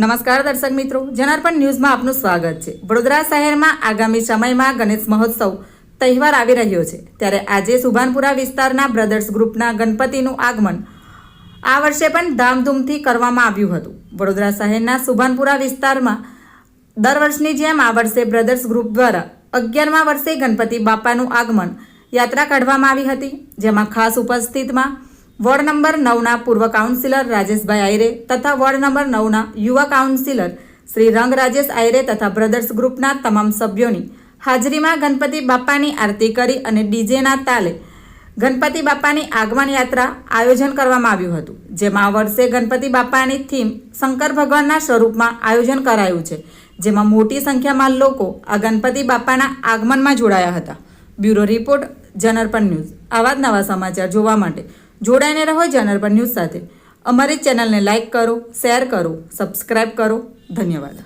નમસ્કાર દર્શક મિત્રો, જનાર્પણ ન્યૂઝમાં આપનું સ્વાગત છે. વડોદરા શહેરમાં આગામી સમયમાં ગણેશ મહોત્સવ તહેવાર આવી રહ્યો છે. ત્યારે આજે સુભાનપુરા વિસ્તારના બ્રધર્સ ગ્રુપના ગણપતિનું આગમન આ વર્ષે પણ ધામધૂમથી કરવામાં આવ્યું હતું. વડોદરા શહેરના સુભાનપુરા વિસ્તારમાં દર વર્ષની જેમ આ વર્ષે બ્રધર્સ ગ્રુપ દ્વારા અગિયારમા વર્ષે ગણપતિ બાપાનું આગમન યાત્રા કાઢવામાં આવી હતી, જેમાં ખાસ ઉપસ્થિતમાં વોર્ડ નંબર નવના પૂર્વ કાઉન્સિલર રાજેશભાઈ આયરે તથા વોર્ડ નંબર નવના યુવા કાઉન્સિલર શ્રી રંગ રાજેશ આયરે તથા બ્રધર્સ ગ્રુપના તમામ સભ્યોની હાજરીમાં ગણપતિ બાપાની આરતી કરી અને ડીજેના તાલે ગણપતિ બાપાની આગમન યાત્રા આયોજન કરવામાં આવ્યું હતું, જેમાં આ વર્ષે ગણપતિ બાપાની થીમ શંકર ભગવાનના સ્વરૂપમાં આયોજન કરાયું છે, જેમાં મોટી સંખ્યામાં લોકો આ ગણપતિ બાપાના આગમનમાં જોડાયા હતા. બ્યુરો રિપોર્ટ, જનરપન ન્યૂઝ. આવા જ નવા સમાચાર જોવા માટે જોડાઈને રહો જનરપન ન્યૂઝ સાથે. અમારી ચેનલને લાઇક કરો શેર કરો સબસ્ક્રાઈબ કરો. ધન્યવાદ.